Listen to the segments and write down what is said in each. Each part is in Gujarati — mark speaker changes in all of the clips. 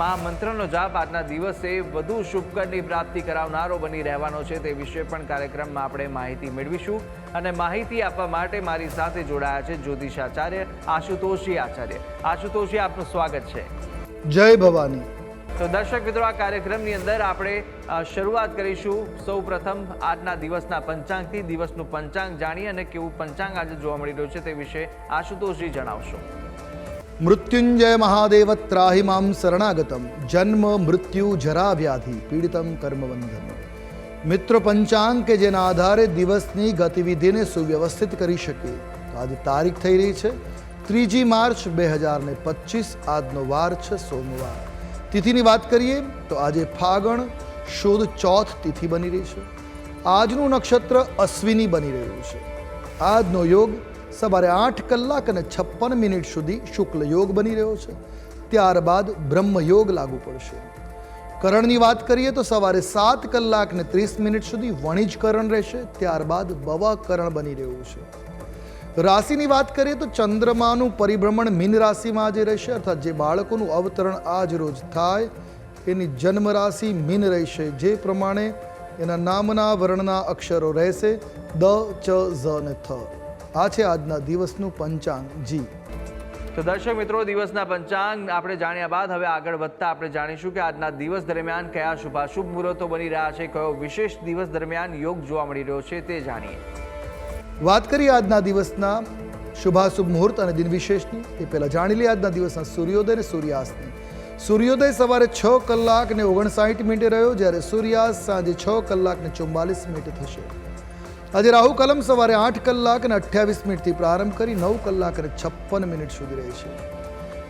Speaker 1: મહામંત્રનો જાપ આજના દિવસે વધુ શુભકરની પ્રાપ્તિ કરાવનારો બની રહેવાનો છે તે વિશે પણ કાર્યક્રમમાં આપણે માહિતી મેળવીશું અને માહિતી આપવા માટે મારી સાથે જોડાયા છે જ્યોતિષાચાર્ય આશુતોષી આચાર્ય. આશુતોષી આપનું સ્વાગત છે.
Speaker 2: જય ભવાની.
Speaker 1: તો દર્શક મિત્રો આ કાર્યક્રમની અંદર આપણે શરૂઆત કરીશું સૌ પ્રથમ આજના દિવસના પંચાંગથી દિવસનું પંચાંગ જાણીએ અને કેવું પંચાંગ આજે જોવા મળી રહ્યું છે તે વિશે આશુતોષજી જણાવશો.
Speaker 2: મૃત્યુંજય મહાદેવ ત્રાહિ શરણાગતમ જન્મ મૃત્યુ જરા વ્યાધિ પીડિતમ કર્મબંધન મિત્ર પંચાંગ કે જેના આધારે દિવસની ગતિવિધિને સુવ્યવસ્થિત કરી શકીએ તો આજે તારીખ થઈ રહી છે ત્રીજી માર્ચ બે હજાર ને પચીસ આજનો વાર છે સોમવાર તિથિની વાત કરીએ તો આજે ફાગણ શુદ્ધ ચોથ તિથિ બની રહી છે આજનું નક્ષત્ર અશ્વિની બની રહ્યું છે આજનો યોગ સવારે આઠ કલાક અને છપ્પન મિનિટ સુધી શુક્લ યોગ બની રહ્યો છે. ત્યારબાદ બ્રહ્મયોગ લાગુ પડશે. કરણની વાત કરીએ તો સવારે સાત કલાક ને ત્રીસ મિનિટ સુધી વણિજ કરણ રહેશે. ત્યારબાદ બવા કરણ બની રહ્યું છે. રાશિની વાત કરીએ તો ચંદ્રમાનું પરિભ્રમણ મીન રાશિમાં આજે રહેશે. અર્થાત જે બાળકોનું અવતરણ આજ રોજ થાય, એની જન્મ રાશિ મીન રહેશે. જે પ્રમાણે એના નામના વર્ણના અક્ષરો રહેશે. દ, ચ, ઝ ને થ. આ છે આજના દિવસનું પંચાંગ. જી.
Speaker 1: તો દર્શક મિત્રો દિવસના પંચાંગ આપણે જાણ્યા બાદ હવે આગળ વધતા આપણે જાણીશું કે આજના દિવસ દરમિયાન કયા શુભાશુભ મુહૂર્તો બની રહ્યા છે કયો વિશેષ દિવસ દરમિયાન યોગ જોવા મળી રહ્યો છે તે જાણીએ.
Speaker 2: વાત કરીએ આજના દિવસના શુભાશુભ મુહૂર્ત અને દિન વિશેષની. એ પહેલાં જાણી લઈએ આજના દિવસના સૂર્યોદય અને સૂર્યાસ્તની. સૂર્યોદય સવારે છ કલાક ને ઓગણસાઠ મિનિટે રહ્યો જ્યારે સૂર્યાસ્ત સાંજે છ કલાક ને ચુમ્માલીસ મિનિટે થશે. આજે રાહુ કલમ સવારે આઠ કલાક અને અઠ્યાવીસ મિનિટથી પ્રારંભ કરી નવ કલાક અને છપ્પન મિનિટ સુધી રહેશે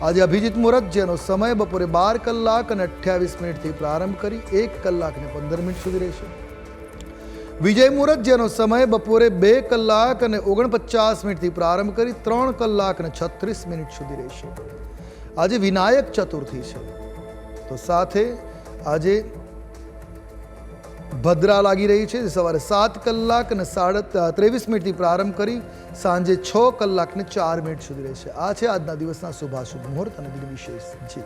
Speaker 2: આજે અભિજીત મુહૂર્ત જેનો સમય બપોરે બાર કલાક અને અઠ્યાવીસ મિનિટથી પ્રારંભ કરી એક કલાક અને પંદર મિનિટ સુધી રહેશે વિજય મુહૂર્ત જેનો સમય બપોરે બે કલાક અને ઓગણપચાસ મિનિટથી પ્રારંભ કરી ત્રણ કલાક અને છત્રીસ મિનિટ સુધી રહેશે આજે વિનાયક ચતુર્થી છે. તો સાથે આજે ભદ્રા લાગી રહી છે. સવારે સાત કલાક અને સાડા ત્રેવીસ મિનિટથી પ્રારંભ કરી સાંજે છ કલાકને ચાર મિનિટ સુધી રહેશે. આ છે આજના દિવસના શુભાશુભ મુહૂર્ત અને દિન વિશેષ જી.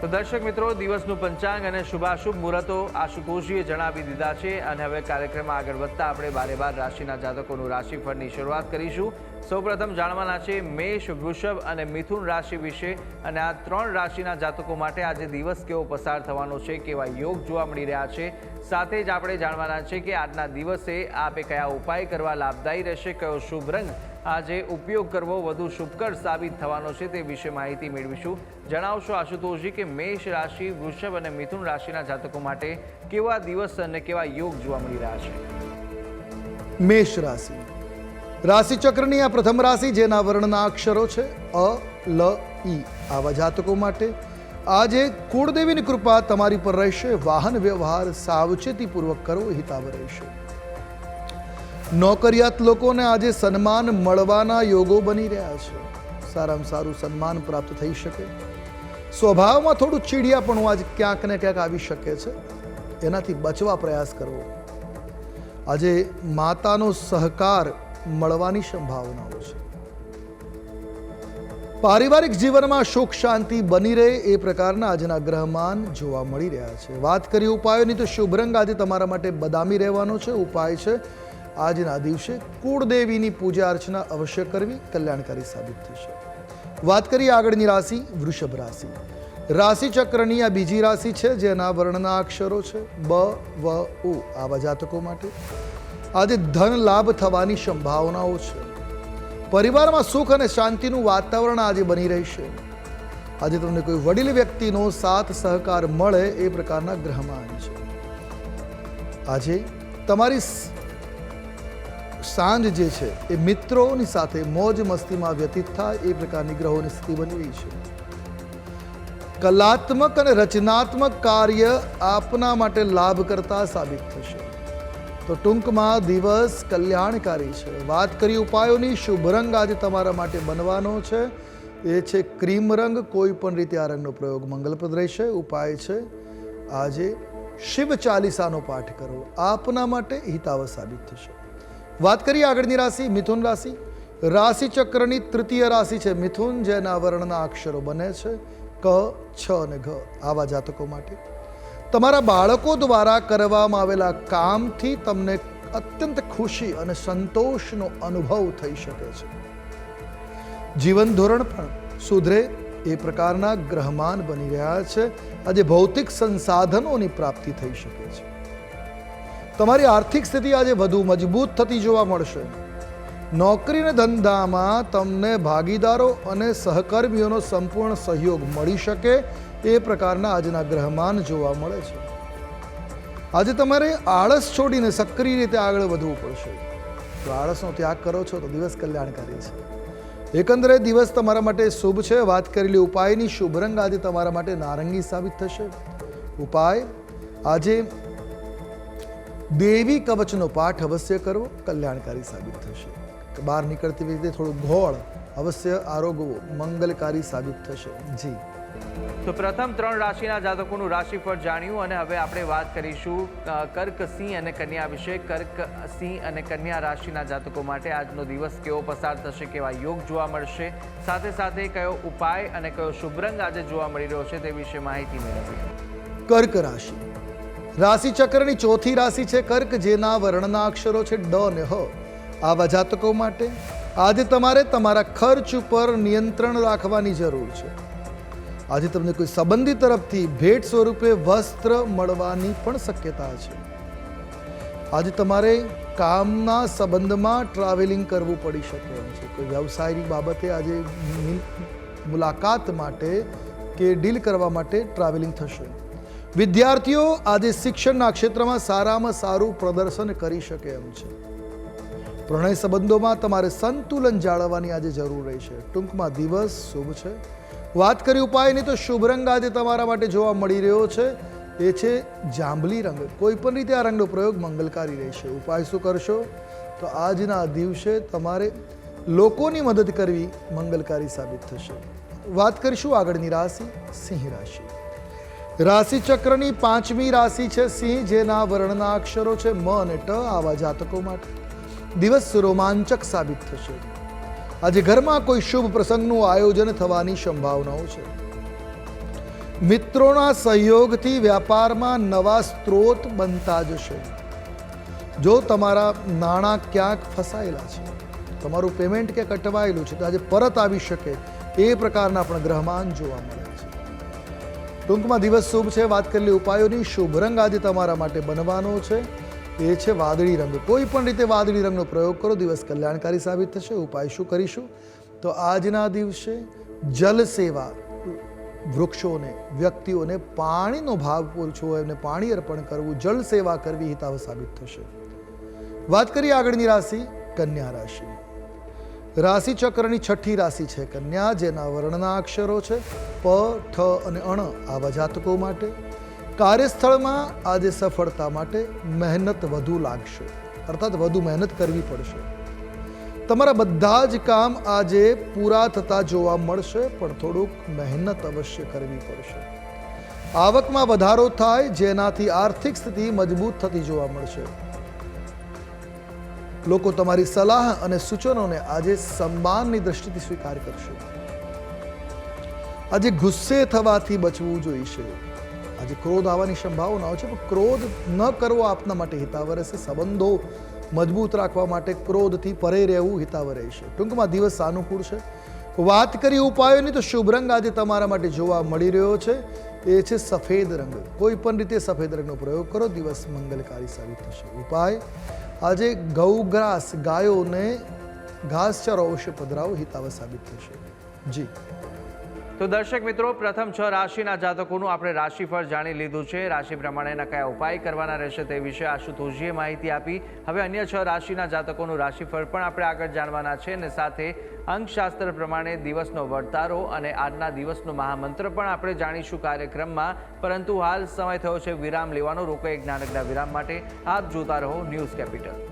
Speaker 1: તો દર્શક મિત્રો, દિવસનું પંચાંગ અને શુભાશુભ મુહૂર્તો આશુતોષજીએ જણાવી દીધા છે અને હવે કાર્યક્રમમાં આગળ વધતા આપણે બારે બાર રાશિના જાતકોનું રાશિફળની શરૂઆત કરીશું. સૌપ્રથમ જાણવાના છે મેષ, વૃષભ અને મિથુન રાશિ વિશે અને આ ત્રણ રાશિના જાતકો માટે આજે દિવસ કેવો પસાર થવાનો છે, કેવા યોગ જોવા મળી રહ્યા છે. સાથે જ આપણે જાણવાના છે કે આજના દિવસે આપે કયા ઉપાય કરવા લાભદાયી રહેશે, કયો શુભ રંગ આજે ઉપયોગ કરવો વધુ શુભકર સાબિત થવાનો છે તે વિશે માહિતી મેળવીશું. જણાવશો આશુતોષજી કે મેષ રાશિ, વૃષભ અને મિથુન રાશિના જાતકો માટે કેવા દિવસ અને કેવા યોગ જોવા મળી રહ્યા છે?
Speaker 2: મેષ રાશિ. રાશિચક્રની આ પ્રથમ રાશિ જેના વર્ણના અક્ષરો છે અ, લ, ઈ. આવા જાતકો માટે આજે કુળદેવીની કૃપા તમારી પર રહેશે. વાહન વ્યવહાર સાવચેતીપૂર્વક કરવો હિતાવ રહેશે. નોકરિયાત લોકોને આજે સન્માન મળવાના યોગો બની રહ્યા છે. સારામાં સારું સન્માન પ્રાપ્ત થઈ શકે. સ્વભાવમાં થોડું ચીડિયાપણું આજે ક્યાંક ને ક્યાંક આવી શકે છે. એનાથી બચવા પ્રયાસ કરવો. આજે માતાનો સહકાર મળવાની સંભાવનાઓ છે. પારિવારિક જીવનમાં સુખ શાંતિ બની રહે એ પ્રકારના આજના ગ્રહમાન જોવા મળી રહ્યા છે. વાત કરીએ ઉપાયોની તો શુભ રંગ આજે તમારા માટે બદામી રહેવાનો છે. ઉપાય છે આજના દિવસે કુળદેવીની પૂજા અર્ચના અવશ્ય કરવી કલ્યાણકારી સાબિત થશે વાત કરીએ આગળની રાશિ, વૃષભ રાશિ. રાશિ આ બીજી રાશિ છે, જેના વર્ણના અક્ષરો છે, બ, વ, ઉ, આવા જાતકો માટે. આજે ધન લાભ થવાની સંભાવનાઓ છે. પરિવારમાં સુખ અને શાંતિનું વાતાવરણ આજે બની રહેશે. આજે તમને કોઈ વડીલ વ્યક્તિનો સાથ, સહકાર મળે એ પ્રકારના ગ્રહમાન છે. આજે તમારી સાંજ જે છે એ મિત્રોની સાથે મોજ મસ્તીમાં વ્યતીત થાય એ પ્રકારની ગ્રહોની સ્થિતિ બની રહી છે. કલાત્મક અને રચનાત્મક કાર્ય આપના માટે લાભ કરતા સાબિત થશે. તો ટૂંકમાં દિવસ કલ્યાણકારી છે. વાત કરી ઉપાયોની, શુભ રંગ આજે તમારા માટે બનવાનો છે. એ છે ક્રીમ રંગ, કોઈ પણ રીતે આ રંગનો પ્રયોગ મંગલપ્રદ રહેશે. ઉપાય છે, આજે શિવ ચાલીસાનો પાઠ કરો. આપના માટે હિતાવ સાબિત થશે. વાત કરીએ આગળની રાશિ, મિથુન રાશિ. રાશિ ચક્રની તૃતીય રાશિ છે મિથુન, જેના વર્ણના અક્ષરો બને છે ક, છ અને ઘ, આવા જાતકો માટે. તમારા બાળકો દ્વારા કરવામાં આવેલા કામથી તમને અત્યંત ખુશી અને સંતોષનો અનુભવ થઈ શકે છે. જીવન ધોરણ પણ સુધરે એ પ્રકારના ગ્રહમાન બની રહ્યા છે. આજે ભૌતિક સંસાધનોની પ્રાપ્તિ થઈ શકે છે. તમારી આર્થિક સ્થિતિ આજે વધુ મજબૂત થતી જોવા મળશે. નોકરી અને ધંધામાં તમને ભાગીદારો અને સહકર્મીઓનો સંપૂર્ણ સહયોગ મળી શકે એ પ્રકારના આજના ગ્રહમાન જોવા મળે છે. આજે તમારે આળસ છોડીને સક્રિય રીતે આગળ વધવું પડશે. જો આળસનો ત્યાગ કરો છો તો દિવસ કલ્યાણકારી છે. એકંદરે દિવસ તમારા માટે શુભ છે. વાત કરેલી ઉપાયની શુભ રંગ આજે તમારા માટે નારંગી સાબિત થશે. ઉપાય, આજે દેવી કવચનો પાઠ અવશ્ય કરવો કલ્યાણકારી સાબિત થશે. બહાર નીકળતી વખતે થોડું ઘોળ અવશ્ય આરોગવો મંગલકારી સાબિત થશે. જી.
Speaker 1: તો પ્રથમ ત્રણ રાશિના જાતકોનું રાશિફળ જાણ્યું અને હવે આપણે વાત કરીશું કર્ક સિંહ અને કન્યા વિશે. કર્ક સિંહ અને કન્યા રાશિના જાતકો માટે આજનો દિવસ કેવો પસાર થશે કેવા યોગ જોવા મળશે સાથે સાથે કયો ઉપાય અને કયો શુભ રંગ આજે જોવા મળી રહ્યો છે તે વિશે માહિતી મેળવી
Speaker 2: કર્ક રાશિ. રાશિ ચક્રની ચોથી રાશિ છે કર્ક, જેના વર્ણના અક્ષરો છે ડ ને હ. આવા જાતકો માટે આજે તમારે તમારા ખર્ચ ઉપર નિયંત્રણ રાખવાની જરૂર છે. આજે તમને કોઈ સંબંધી તરફથી ભેટ સ્વરૂપે વસ્ત્ર મળવાની પણ શક્યતા છે. આજે તમારે કામના સંબંધમાં ટ્રાવેલિંગ કરવું પડી શકે એમ છે. કોઈ વ્યવસાયની બાબતે આજે મુલાકાત માટે કે ડીલ કરવા માટે ટ્રાવેલિંગ થશે. વિદ્યાર્થીઓ આજે શિક્ષણના ક્ષેત્રમાં સારામાં સારું પ્રદર્શન કરી શકે એમ છે. પ્રણય સંબંધોમાં તમારે સંતુલન જાળવવાની આજે જરૂર રહેશે ટૂંકમાં દિવસ શુભ છે. વાત કરી ઉપાયની તો શુભ રંગ આજે તમારા માટે જોવા મળી રહ્યો છે. એ છે જાંબલી રંગ. કોઈ પણ રીતે આ રંગનો પ્રયોગ મંગલકારી રહેશે. ઉપાય શું કરશો? તો આજના દિવસે તમારે લોકોની મદદ કરવી મંગલકારી સાબિત થશે. વાત કરીશું આગળની રાશિ સિંહ રાશિ. રાશિ ચક્રની પાંચમી રાશિ છે સિંહ, જેના વર્ણના અક્ષરો છે મ અને ટ આવા જાતકો માટે. દિવસ રોમાંચક સાબિત થશે. આજે ઘરમાં કોઈ શુભ પ્રસંગનું આયોજન થવાની સંભાવનાઓ છે. મિત્રોના સહયોગથી વ્યાપારમાં નવા સ્ત્રોત બનતા જશે. જો તમારા નાણાં ક્યાંક ફસાયેલા છે, તમારું પેમેન્ટ ક્યાંક અટવાયેલું છે, તો આજે પરત આવી શકે એ પ્રકારના પણ ગ્રહમાન જોવા મળે. ટૂંકમાં દિવસ શુભ છે. વાત કરેલી ઉપાયોની, શુભ રંગ આજે તમારા માટે બનવાનો છે. એ છે વાદળી રંગ. કોઈ પણ રીતે વાદળી રંગનો પ્રયોગ કરો, દિવસ કલ્યાણકારી સાબિત થશે. ઉપાય શું કરીશું? તો આજના દિવસે જલ સેવા વૃક્ષોને, વ્યક્તિઓને પાણીનો ભાવ પૂછવો એમને પાણી અર્પણ કરવું, જળ સેવા કરવી હિતાવ સાબિત થશે. વાત કરીએ આગળની રાશિ, કન્યા રાશિ. રાશિ ચક્રની છઠ્ઠી રાશિ છે કન્યા, જેના વર્ણના અક્ષરો છે પ, ઠ અને અણ આવા જાતકો માટે. કાર્યસ્થળમાં આજે સફળતા માટે મહેનત વધુ લાગશે, અર્થાત વધુ મહેનત કરવી પડશે. તમારા બધા જ કામ આજે પૂરા થતા જોવા મળશે, પણ થોડુંક મહેનત અવશ્ય કરવી પડશે. આવકમાં વધારો થાય, જેનાથી આર્થિક સ્થિતિ મજબૂત થતી જોવા મળશે. લોકો તમારી સલાહ અને સૂચનોને આજે સન્માનની દ્રષ્ટિથી સ્વીકાર કરશે. આજે ગુસ્સે થવાથી બચવું જોઈશે. આજે ક્રોધ આવવાની સંભાવનાઓ છે, પણ ક્રોધ ન કરવો આપના માટે હિતાવહ રહેશે. સંબંધો મજબૂત રાખવા માટે ક્રોધથી પરે રહેવું હિતાવહ રહેશે. ટૂંકમાં દિવસ સાનુકૂળ છે. વાત કરી ઉપાયોની તો શુભ રંગ આજે તમારા માટે જોવા મળી રહ્યો છે. એ છે સફેદ રંગ. કોઈ પણ રીતે સફેદ રંગનો પ્રયોગ કરો, દિવસ મંગલકારી સાબિત થશે. ઉપાય આજે ગૌગ્રાસ ગાયોને ઘાસચારો અવશ્ય પધરાવો હિતાવ સાબિત થશે. જી.
Speaker 1: તો દર્શક મિત્રો, પ્રથમ છ રાશિના જાતકોનું આપણે રાશિફળ જાણી લીધું છે. રાશિ પ્રમાણેના કયા ઉપાય કરવાના રહેશે તે વિશે આશુતોષજીએ માહિતી આપી. હવે અન્ય છ રાશિના જાતકોનું રાશિફળ પણ આપણે આગળ જાણવાના છે અને સાથે અંકશાસ્ત્ર પ્રમાણે દિવસનો વર્તારો અને આજના દિવસનો મહામંત્ર પણ આપણે જાણીશું કાર્યક્રમમાં. પરંતુ હાલ સમય થયો છે વિરામ લેવાનો. રોકો એક નાનકડા વિરામ માટે. આપ જોતા રહો ન્યૂઝ કેપિટલ.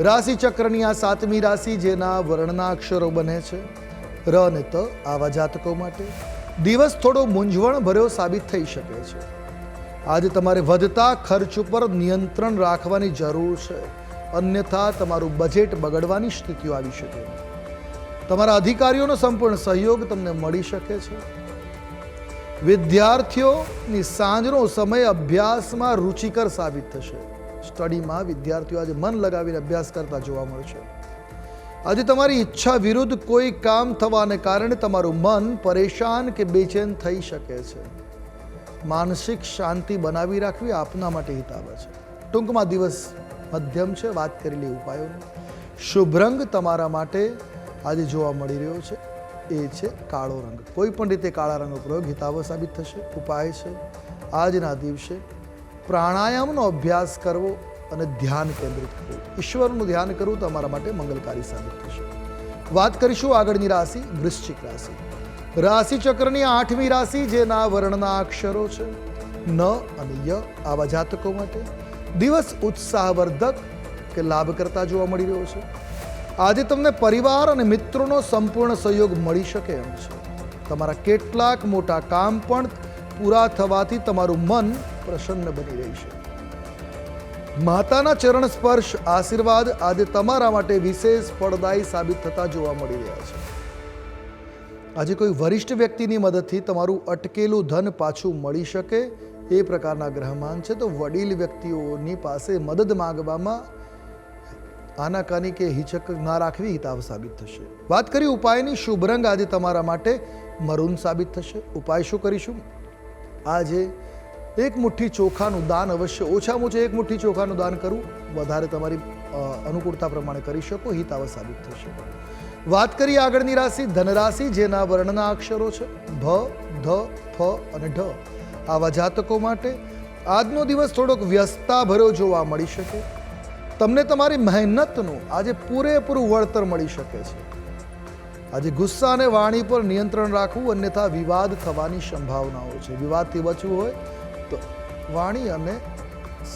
Speaker 2: રાશિ ચક્રની આ સાતમી રાશિ જેના વર્ણના અક્ષરો બને છે. ર અને ત આવા જાતકો માટે દિવસ થોડો મૂંઝવણ ભર્યો સાબિત થઈ શકે છે. આજે તમારે વધતા ખર્ચ ઉપર નિયંત્રણ રાખવાની જરૂર છે. અન્યથા તમારું બજેટ બગડવાની સ્થિતિઓ આવી શકે. તમારા અધિકારીઓનો સંપૂર્ણ સહયોગ તમને મળી શકે છે. વિદ્યાર્થીઓની સાંજનો સમય અભ્યાસમાં રુચિકર સાબિત થશે. સ્ટડીમાં વિદ્યાર્થીઓ આજે મન લગાવીને અભ્યાસ કરતા જોવા મળે છે. આજે તમારી ઈચ્છા વિરુદ્ધ કોઈ કામ થવાને કારણે તમારું મન પરેશાન કે બેચેન થઈ શકે છે. માનસિક શાંતિ બનાવી રાખવી આપના માટે હિતાવ છે. ટૂંકમાં દિવસ મધ્યમ છે, વાત કરેલી ઉપાયોની. શુભ રંગ તમારા માટે આજે જોવા મળી રહ્યો છે. એ છે કાળો રંગ. કોઈ પણ રીતે કાળા રંગનો પ્રયોગ હિતાવ સાબિત થશે, ઉપાય છે. આજના દિવસે પ્રાણાયામનો અભ્યાસ કરવો અને ધ્યાન કેન્દ્રિત કરવું. ઈશ્વરનું ધ્યાન કરવું તમારા માટે મંગલકારી સાબિત થશે. વાત કરીશું આગળની રાશિ, વૃશ્ચિક રાશિ. રાશિ ચક્રની આઠમી રાશિ, જેના વર્ણના અક્ષરો છે, ન અને ય આવા જાતકો માટે. દિવસ ઉત્સાહવર્ધક કે લાભ કરતા જોવા મળી રહ્યો છે. આજે તમને પરિવાર અને મિત્રોનો સંપૂર્ણ સહયોગ મળી શકે એમ છે. તમારા કેટલાક મોટા કામ પણ પૂરા થવાથી તમારું મન પ્રસન્ન બની રહેશે માતાના ચરણ સ્પર્શ આશીર્વાદ આજે તમારા માટે વિશેષ ફળદાયી સાબિત થતા જોવા મળી રહ્યા છે. આજે કોઈ વરિષ્ઠ વ્યક્તિની મદદથી તમારું અટકેલું ધન પાછું મળી શકે એ પ્રકારના ગ્રહમાન છે. તો વડીલ વ્યક્તિઓની પાસે મદદ માંગવામાં આનાકાની કે હિચક ના રાખવી હિતાવ સાબિત થશે. વાત કરી ઉપાયની, શુભ રંગ આજે તમારા માટે મરૂન સાબિત થશે. ઉપાય શું કરીશું? આજે એક મુઠ્ઠી ચોખાનું દાન અવશ્ય ઓછામાં ઓછું એક મુઠ્ઠી ચોખાનું દાન કરવું. વધારે તમારી અનુકૂળતા પ્રમાણે કરી શકો હિતાવ સાબિત થશે વાત કરીએ આગળની રાશિ, ધનરાશિ, જેના વર્ણના અક્ષરો છે. ભ, ધ, ફ અને ઢ. આવા જાતકો માટે આજનો દિવસ થોડોક વ્યસ્તા ભર્યો જોવા મળી શકે. તમને તમારી મહેનતનું આજે પૂરેપૂરું વળતર મળી શકે છે. આજે ગુસ્સા અને વાણી પર નિયંત્રણ રાખવું અન્યથા વિવાદ થવાની સંભાવનાઓ છે. વિવાદથી બચવું હોય તો વાણી અને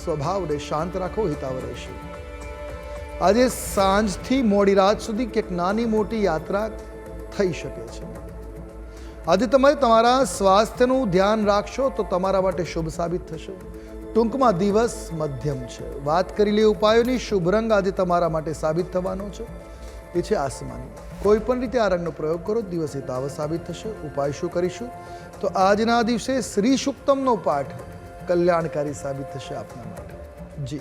Speaker 2: સ્વભાવને શાંત રાખો હિતાવ રહેશે. આજે સાંજથી મોડી રાત સુધી કે નાની મોટી યાત્રા થઈ શકે છે. આજે તમે તમારા સ્વાસ્થ્યનું ધ્યાન રાખશો તો તમારા માટે શુભ સાબિત થશે. ટૂંકમાં દિવસ મધ્યમ છે. વાત કરી લે ઉપાયોની, શુભ રંગ આજે તમારા માટે સાબિત થવાનો છે. એ છે આસમાની. કોઈ પણ રીતે આ રંગનો પ્રયોગ કરો, દિવસે તાવ સાબિત થશે, ઉપાય શું કરીશું? તો આજના દિવસે શ્રી સુક્તમનો પાઠ કલ્યાણકારી સાબિત થશે આપના માટે. જી.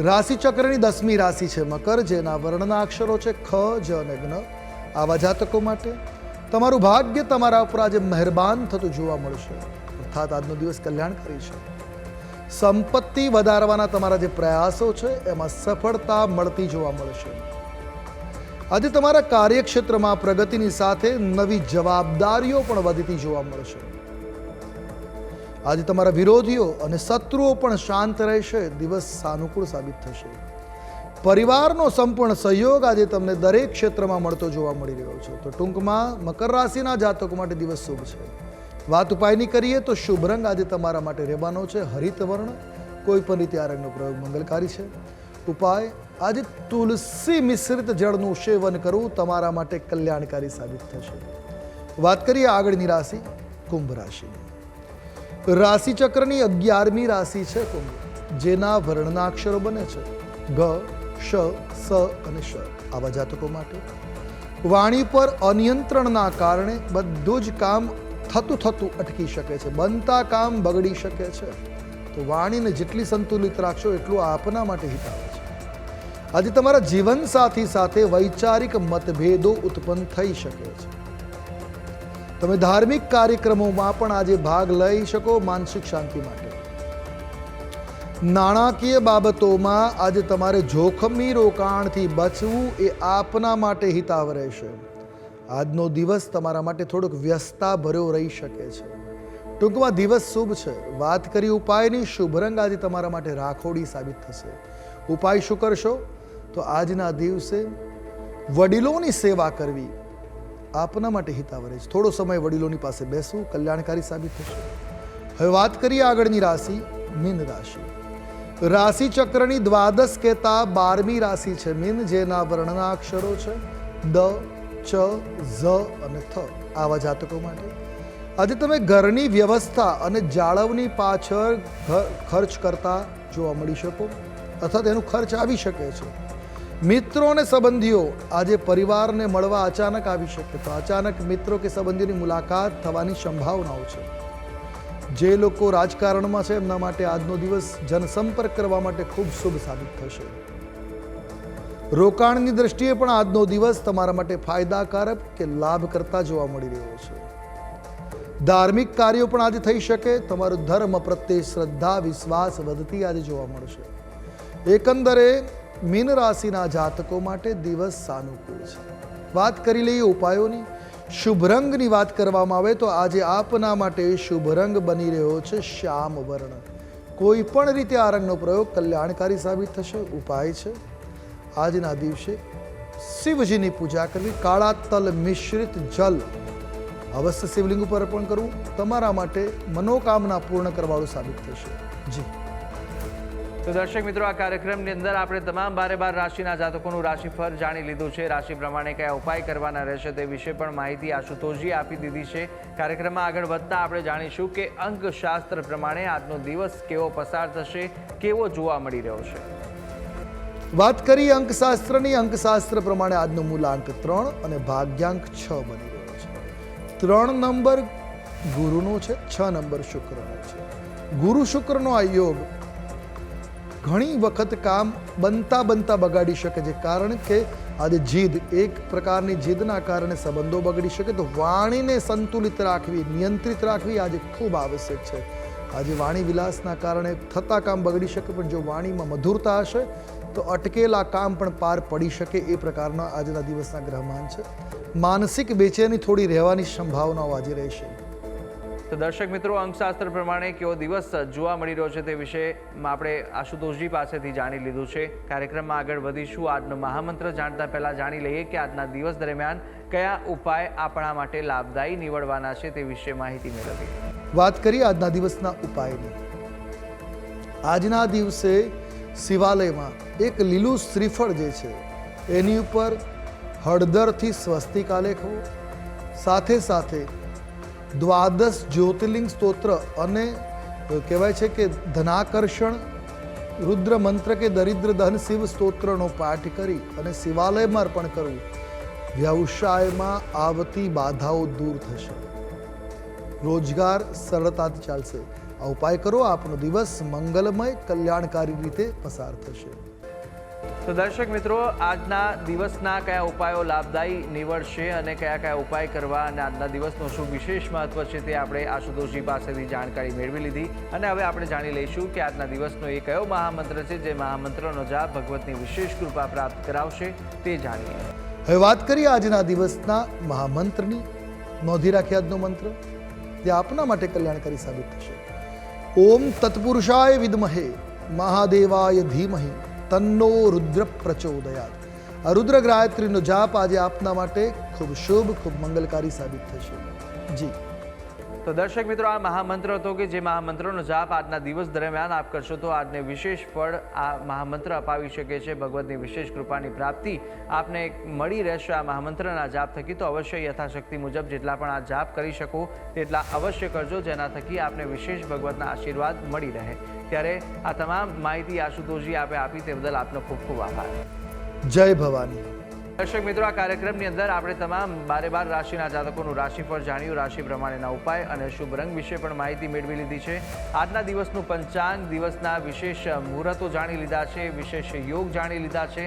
Speaker 2: રાશિ ચક્રની દસમી રાશિ છે મકર, જેના વર્ણના અક્ષરો છે ખ, જ અને જ્ઞ આવા જાતકો માટે તમારું ભાગ્ય તમારા ઉપર આજે મહેરબાન થતું જોવા મળશે. અર્થાત આજનો દિવસ કલ્યાણકારી છે. સંપત્તિ વધારવાના તમારા જે પ્રયાસો છે, એમાં સફળતા મળતી જોવા મળશે. આજે તમારા કાર્યક્ષેત્રમાં પ્રગતિની સાથે નવી જવાબદારીઓ પણ વધતી જોવા મળશે. આજે તમારા વિરોધીઓ અને શત્રુઓ પણ શાંત રહેશે, દિવસ સાનુકૂળ સાબિત થશે. પરિવારનો સંપૂર્ણ સહયોગ આજે તમને દરેક ક્ષેત્રમાં મળતો જોવા મળી રહ્યો છે. તો ટૂંકમાં, મકર રાશિના જાતકો માટે દિવસ શુભ છે. વાત ઉપાયની કરીએ તો શુભ રંગ આજે તમારા માટે રહેવાનો છે. હરિત વર્ણ, કોઈ પણ રીતે આ રંગનો પ્રયોગ મંગલકારી છે. ઉપાય, આજે તુલસી મિશ્રિત જળનું સેવન કરવું તમારા માટે કલ્યાણકારી સાબિત થશે. વાત કરીએ આગળની રાશિ, કુંભ રાશિની. રાશિ ચક્રની અગિયારમી રાશિ છે કુંભ. જેના વર્ણના અક્ષરો બને છે. ગ, શ, સ અને શ. આવા જાતકો માટે. વાણી પર અનિયંત્રણના કારણે બધું જ કામ થતું થતું અટકી શકે છે. બનતા કામ બગડી શકે છે. તો વાણીને જેટલી સંતુલિત રાખશો એટલું આપના માટે હિતાવે છે. આજે તમારા જીવનસાથી સાથે વૈચારિક મતભેદો ઉત્પન્ન થઈ શકે છે. તમે ધાર્મિક કાર્યક્રમોમાં પણ આજે ભાગ લઈ શકો માનસિક શાંતિ માટે. નાણાકીય બાબતોમાં આજે તમારે જોખમી રોકાણથી બચવું એ આપના માટે હિતાવ રહેશે. આજનો દિવસ તમારા માટે થોડોક વ્યસ્તા ભર્યો રહી શકે છે. ટૂંકમાં દિવસ શુભ છે. વાત કરી ઉપાયની, શુભ રંગ આજે તમારા માટે રાખોડી સાબિત થશે. ઉપાય શું કરશો? તો આજના દિવસે વડીલોની સેવા કરવી. આપના માટે હિતાવરે છે. થોડો સમય વડીલોની પાસે બેસવું કલ્યાણકારી સાબિત થશે. હવે વાત કરીએ આગળની રાશિ, મીન રાશિ. રાશિ ચક્રની દ્વાદશ કહેતા બારમી રાશિ છે મીન, જેના વર્ણના અક્ષરો છે દ, ચ, ઝ અને થ આવા જાતકો માટે. આજે તમે ઘરની વ્યવસ્થા અને જાળવણી પાછળ ખર્ચ કરતા જોવા મળી શકો, અથવા તેનું ખર્ચ આવી શકે છે. મિત્રો અને સંબંધીઓ, આજે પરિવારને મળવા અચાનક આવી શકે તો અચાનક મિત્રો કે સંબંધીઓની મુલાકાત થવાની સંભાવનાઓ છે. જે લોકો રાજકારણમાં છે, એમના માટે આજનો દિવસ જનસંપર્ક કરવા માટે ખૂબ શુભ સાબિત થશે. રોકાણની દ્રષ્ટિએ પણ આજનો દિવસ તમારા માટે ફાયદાકારક કે લાભ કરતા જોવા મળી રહ્યો છે. ધાર્મિક કાર્યો પણ આજે થઈ શકે, તમારો ધર્મ પ્રત્યે શ્રદ્ધા, વિશ્વાસ વધતી આજે જોવા મળશે. એકંદરે મીન રાશિના જાતકો માટે દિવસ સાનુકૂળ છે. વાત કરી લઈએ ઉપાયોની. શુભ રંગની વાત કરવામાં આવે તો આજે આપના માટે શુભ રંગ બની રહ્યો છે શ્યામ વર્ણ. કોઈ પણ રીતે આ રંગનો પ્રયોગ કલ્યાણકારી સાબિત થશે, ઉપાય છે. આજના દિવસે શિવજીની પૂજા કરવી, કાળા તલ મિશ્રિત જલ અવશ્ય શિવલિંગ ઉપર અર્પણ કરવું તમારા માટે મનોકામના પૂર્ણ કરવાળું સાબિત થશે. જી.
Speaker 1: તો દર્શક મિત્રો, આ કાર્યક્રમની અંદર આપણે તમામ બારે બાર રાશિના જાતકોનું રાશિફળ જાણી લીધું છે. રાશિ પ્રમાણે કયા ઉપાય કરવાના રહેશે તે વિશે પણ માહિતી આશુતોષજી આપી દીધી છે. કાર્યક્રમમાં આગળ વધતા આપણે જાણીશું કે અંકશાસ્ત્ર પ્રમાણે આજનો દિવસ કેવો પસાર થશે, કેવો જોવા મળી રહ્યો છે.
Speaker 2: વાત કરી અંકશાસ્ત્રની, અંકશાસ્ત્ર પ્રમાણે આજનો મૂલાંક ત્રણ અને ભાગ્યાંક છ બની રહ્યો છે. ત્રણ નંબર ગુરુનો છે, છ નંબર શુક્રનો છે. ગુરુ શુક્રનો આ યોગ ઘણી વખત કામ બનતા બનતા બગાડી શકે છે. કારણ કે આજે જીદ, એક પ્રકારની જીદના કારણે સંબંધો બગડી શકે. તો વાણીને સંતુલિત રાખવી, નિયંત્રિત રાખવી આજે ખૂબ આવશ્યક છે. આજે વાણી વિલાસના કારણે થતા કામ બગડી શકે, પણ જો વાણીમાં મધુરતા હશે, તો અટકેલા કામ પણ પાર પડી શકે એ પ્રકારના આજના દિવસના ગ્રહમાન છે. માનસિક બેચેની થોડી રહેવાની સંભાવનાઓ આજે રહેશે.
Speaker 1: તો દર્શક મિત્રો, અંકશાસ્ત્ર પ્રમાણે કેવો દિવસ જોવા મળી રહ્યો છે તે વિશે આપણે આશુતોષજી પાસેથી જાણી લીધું છે. કાર્યક્રમમાં આગળ વધીશું. આજનો મહામંત્ર જાણતા પહેલાં જાણી લઈએ કે આજના દિવસ દરમિયાન કયા ઉપાય આપણા માટે લાભદાયી નીવડવાના છે તે વિશે માહિતી મેળવીએ.
Speaker 2: વાત કરીએ આજના દિવસના ઉપાયની. આજના દિવસે શિવાલયમાં એક લીલું શ્રીફળ જે છે, એની ઉપર હળદરથી સ્વસ્તિકા લેખવું સાથે સાથે દ્વાદશ જ્યોતિર્લિંગ સ્તોત્ર અને કહેવાય છે કે ધનાકર્ષણ, રુદ્ર મંત્ર કે દરિદ્ર દહન શિવ સ્તોત્રનો પાઠ કરી અને શિવાલયમાં અર્પણ કરવું. વ્યવસાયમાં આવતી બાધાઓ દૂર થશે. રોજગાર સરળતાથી ચાલશે. આ ઉપાય કરો. આપનો દિવસ મંગલમય, કલ્યાણકારી રીતે પસાર થશે.
Speaker 1: તો દર્શક મિત્રો, આજના દિવસના કયા ઉપાયો લાભદાયી નીવડશે અને કયા કયા ઉપાય કરવા અને આજના દિવસનું શું વિશેષ મહત્વ છે તે આપણે આશુતોષજી પાસેથી જાણકારી મેળવી લીધી. અને હવે આપણે જાણી લઈશું કે આજના દિવસનો એ કયો મહામંત્ર છે જે મહામંત્રનો જાપ ભગવતની વિશેષ કૃપા પ્રાપ્ત કરાવશે તે જાણીએ.
Speaker 2: હવે વાત કરીએ આજના દિવસના મહામંત્રની. નોંધી રાખી આજનો મંત્ર. જે આપના માટે કલ્યાણકારી સાબિત થશે. ઓમ તત્પુરુષાય વિદ્મહે. મહાદેવાય ધીમહિ. તન્નો રુદ્ર પ્રચોદયાત. આ રુદ્ર ગાયત્રીનો જાપ આજે આપના માટે ખૂબ શુભ, ખૂબ મંગલકારી સાબિત થશે. જી.
Speaker 1: તો દર્શક મિત્રો, આ મહામંત્ર હતો કે જે મહામંત્રનો જાપ આજના દિવસ દરમિયાન આપ કરશો તો આજને વિશેષ ફળ આ મહામંત્ર અપાવી શકે છે. ભગવતની વિશેષ કૃપાની પ્રાપ્તિ આપને મળી રહેશે આ મહામંત્રના જાપ થકી. તો અવશ્ય યથાશક્તિ મુજબ જેટલા પણ આ જાપ કરી શકો, તેટલા અવશ્ય કરજો. જેના થકી આપને વિશેષ ભગવતના આશીર્વાદ મળી રહે. ત્યારે આ તમામ માહિતી આશુતોષજી આપે આપી તે બદલ આપનો ખૂબ ખૂબ આભાર.
Speaker 2: જય ભવાની.
Speaker 1: દર્શક મિત્રો આ કાર્યક્રમની અંદર આપણે તમામ બારે બાર રાશિના જાતકોનું રાશિફળ જાણ્યું રાશિ પ્રમાણેના ઉપાય અને શુભ રંગ વિશે પણ માહિતી મેળવી લીધી છે. આજના દિવસનું પંચાંગ દિવસના વિશેષ મુહૂર્તો જાણી લીધા છે વિશેષ યોગ જાણી લીધા છે.